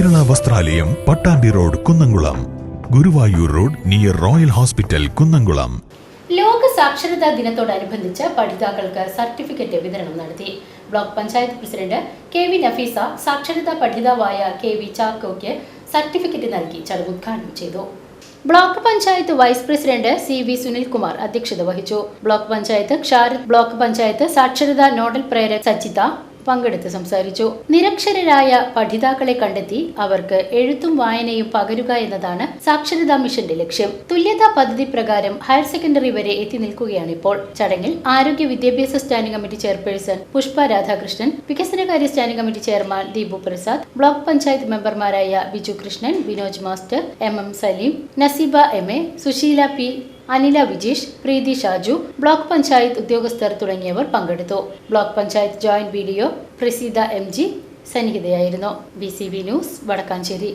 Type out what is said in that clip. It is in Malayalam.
വസ്ത്രാലയം Pattambi road Kunnamkulam. Guruvayur road near royal hospital Kunnamkulam. ലോക സാക്ഷരതാ ദിനത്തോടനുബന്ധിച്ച് പഠിതാക്കൾക്ക് സർട്ടിഫിക്കറ്റ് വിതരണം നടത്തി. Block panchayat president K V Nafeesa സാക്ഷരതാ പഠിതാവായ കെ വി ചാക്കോയ്ക്ക് സർട്ടിഫിക്കറ്റ് നൽകി ചടങ്ങ് ഉദ്ഘാടനം ചെയ്തു. Block panchayat vice president C V Sunilkumar അധ്യക്ഷത വഹിച്ചു. ബ്ലോക്ക് പഞ്ചായത്ത് ക്ഷാരത് ബ്ലോക്ക് പഞ്ചായത്ത് സാക്ഷരതാ നോഡൽ പ്രേരക് സജിത പങ്കെടുത്ത് സംസാരിച്ചു. നിരക്ഷരരായ പഠിതാക്കളെ കണ്ടെത്തി അവർക്ക് എഴുത്തും വായനയും പകരുക എന്നതാണ് സാക്ഷരതാ മിഷന്റെ ലക്ഷ്യം. തുല്യതാ പദ്ധതി പ്രകാരം ഹയർ സെക്കൻഡറി വരെ എത്തി നിൽക്കുകയാണ് ഇപ്പോൾ. ചടങ്ങിൽ ആരോഗ്യ വിദ്യാഭ്യാസ standing committee chairperson Pushpa Radhakrishnan വികസനകാര്യ standing committee chairman Deepu Prasad block panchayat മെമ്പർമാരായ Biju Krishnan Vinoj master M M Saleem Naseeba M A Susheela P Anila Vijeesh Preethi Shaju block panchayat ഉദ്യോഗസ്ഥർ തുടങ്ങിയവർ പങ്കെടുത്തു. Block panchayat joint B D O Praseetha M G സന്നിഹിതയായിരുന്നു. B C B news Vadakkanchery.